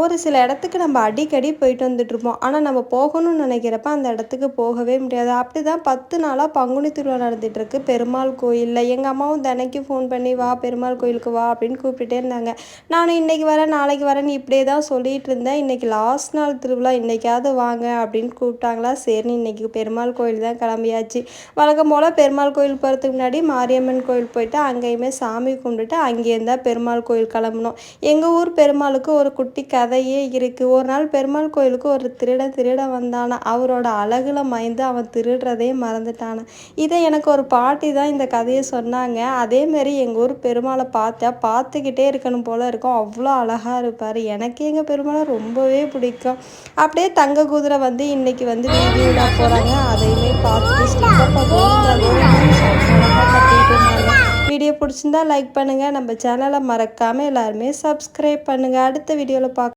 ஒரு சில இடத்துக்கு நம்ம அடிக்கடி போயிட்டு வந்துட்டுருப்போம். ஆனால் நம்ம போகணும்னு நினைக்கிறப்ப அந்த இடத்துக்கு போகவே முடியாது. அப்படி தான் பத்து நாளாக பங்குனி திருவிழா நடந்துகிட்ருக்கு பெருமாள் கோயிலில் எங்கள் அம்மாவும் தினைக்கும் ஃபோன் பண்ணி வா பெருமாள் கோயிலுக்கு வா அப்படின்னு கூப்பிட்டுட்டே இருந்தாங்க. நானும் இன்றைக்கி வரேன் நாளைக்கு வரேன்னு இப்படியே தான் சொல்லிகிட்டு இருந்தேன் இன்றைக்கி லாஸ்ட் நாள் திருவிழா இன்றைக்காவது வாங்க அப்படின்னு கூப்பிட்டாங்களா. சரி இன்றைக்கி பெருமாள் கோயில் தான் கிளம்பியாச்சு. வழக்கம் போல் பெருமாள் கோயில் போகிறதுக்கு முன்னாடி மாரியம்மன் கோயில் போயிட்டு அங்கேயுமே சாமி கும்பிட்டுட்டு அங்கேயிருந்தால் பெருமாள் கோயில் கிளம்பணும். எங்கள் ஊர் பெருமாளுக்கு ஒரு குட்டி க கதையே இருக்குது ஒரு நாள் பெருமாள் கோயிலுக்கு ஒரு திருடன் திருட வந்தானா. அவரோட அழகில் மயந்து அவன் திருடுறதே மறந்துட்டான. இதை எனக்கு ஒரு பாட்டி தான் இந்த கதையை சொன்னாங்க. அதேமாரி எங்கள் ஊர் பெருமாளை பார்த்தா பார்த்துக்கிட்டே இருக்கணும் போல் இருக்கும். அவ்வளோ அழகாக இருப்பார். எனக்கு எங்கள் பெருமாளை ரொம்பவே பிடிக்கும். அப்படியே தங்க குதிரை வந்து இன்னைக்கு வந்து வீதி விட போகிறாங்க அதையுமே பார்த்துட்டு வீடியோ பிடிச்சிருந்தா லைக் பண்ணுங்கள் நம்ம சேனலை மறக்காமல் எல்லாருமே சப்ஸ்கிரைப் பண்ணுங்கள் அடுத்த வீடியோவில் பார்க்க